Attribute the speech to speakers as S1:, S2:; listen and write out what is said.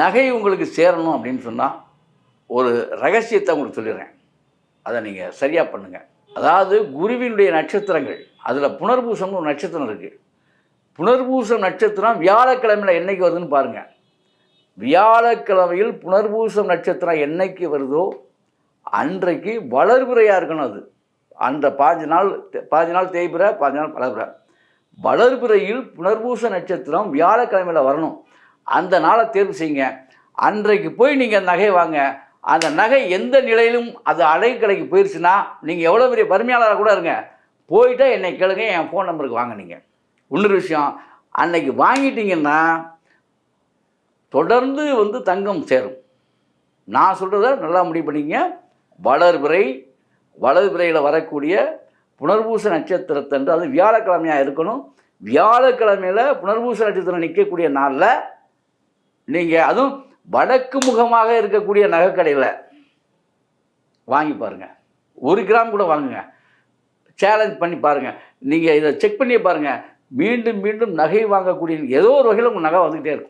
S1: நகை உங்களுக்கு சேரணும் அப்படின்னு சொன்னால் ஒரு ரகசியத்தை உங்களுக்கு சொல்லிடுறேன். அதை நீங்கள் சரியாக பண்ணுங்கள் அதாவது குருவினுடைய நட்சத்திரங்கள் அதில் புனர்பூசம்னு ஒரு நட்சத்திரம் இருக்குது புனர்பூசம் நட்சத்திரம் வியாழக்கிழமையில் என்னைக்கு வருதுன்னு பாருங்கள் வியாழக்கிழமையில் புனர்பூசம் நட்சத்திரம் என்னைக்கு வருதோ அன்றைக்கு வளர்பிறையாக இருக்கணும் அது. அந்த பாஞ்சு நாள் பாஞ்சு நாள் தேய்புற பாஞ்சு நாள் வளர்பிறை. வளர்பிறையில் புனர்பூச நட்சத்திரம் வியாழக்கிழமையில் வரணும். அந்த நாளை தேர்வு செய்யுங்க. அன்றைக்கு போய் நீங்கள் நகை வாங்க. அந்த நகை எந்த நிலையிலும் அது அழகு கடைக்கு போயிடுச்சுன்னா நீங்கள் எவ்வளோ பெரிய வறுமையாளராக கூட இருங்க. போயிட்டா என்னை கேளுங்க என் ஃபோன் நம்பருக்கு வாங்க நீங்கள் இன்னொரு விஷயம் அன்னைக்கு வாங்கிட்டீங்கன்னா தொடர்ந்து வந்து தங்கம் சேரும். நான் சொல்கிறத நல்லா முடிவு பண்ணிங்க வளர்பிறை வளர்பிறையில் வரக்கூடிய புனர்பூச நட்சத்திரத்தன்று அது வியாழக்கிழமையாக இருக்கணும். வியாழக்கிழமையில் புனர்பூச நட்சத்திரம் நிற்கக்கூடிய நாளில் நீங்கள் அதுவும் வடக்கு முகமாக இருக்கக்கூடிய நகைக்கடையில் வாங்கி பாருங்கள் ஒரு கிராம் கூட வாங்குங்க. சேலஞ்ச் பண்ணி பாருங்கள் நீங்கள் இதை செக் பண்ணி பாருங்கள் மீண்டும் மீண்டும் நகை வாங்கக்கூடிய ஏதோ ஒரு வகையில் உங்கள் நகை வந்துக்கிட்டே இருக்கும்.